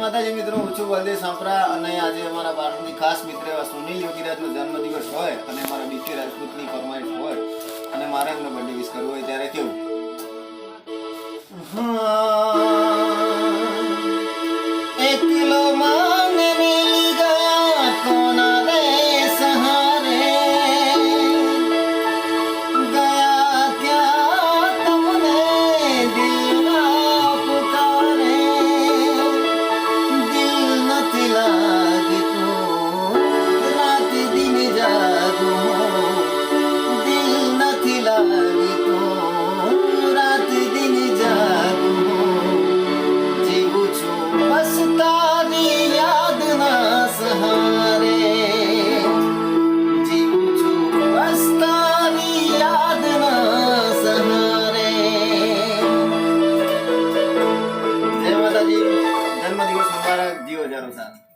માતાજી મિત્રો, હું છું બલદેવ સાંપરા અને આજે અમારા બાળકની ખાસ મિત્ર એવા સુનિલ યોગીરાજનો જન્મદિવસ હોય અને મારા બીજી રાજપૂતની ફરમાઈશ હોય અને મારે એમને બર્થડે વિશ કરવું હોય ત્યારે કેવું? એકલો માને જય જારો જન્મદિવસ